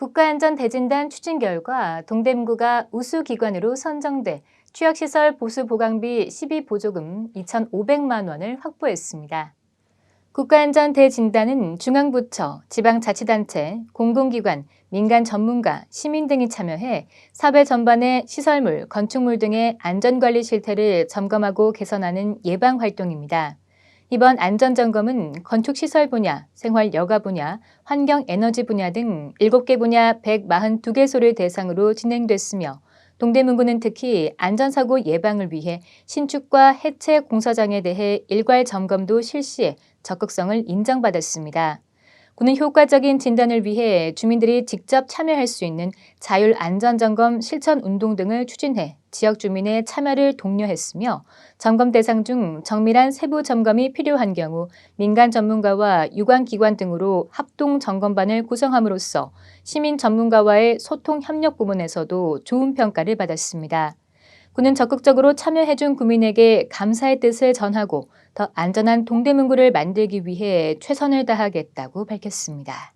국가안전대진단 추진 결과 동대문구가 우수기관으로 선정돼 취약시설 보수 보강비 12보조금 2,500만 원을 확보했습니다. 국가안전대진단은 중앙부처, 지방자치단체, 공공기관, 민간 전문가, 시민 등이 참여해 사회 전반의 시설물, 건축물 등의 안전관리 실태를 점검하고 개선하는 예방 활동입니다. 이번 안전점검은 건축시설 분야, 생활 여가 분야, 환경 에너지 분야 등 7개 분야 142개소를 대상으로 진행됐으며 동대문구는 특히 안전사고 예방을 위해 신축과 해체 공사장에 대해 일괄 점검도 실시해 적극성을 인정받았습니다. 구는 효과적인 진단을 위해 주민들이 직접 참여할 수 있는 자율 안전점검 실천 운동 등을 추진해 지역 주민의 참여를 독려했으며 점검 대상 중 정밀한 세부 점검이 필요한 경우 민간 전문가와 유관 기관 등으로 합동 점검반을 구성함으로써 시민 전문가와의 소통 협력 부분에서도 좋은 평가를 받았습니다. 구는 적극적으로 참여해준 구민에게 감사의 뜻을 전하고 더 안전한 동대문구를 만들기 위해 최선을 다하겠다고 밝혔습니다.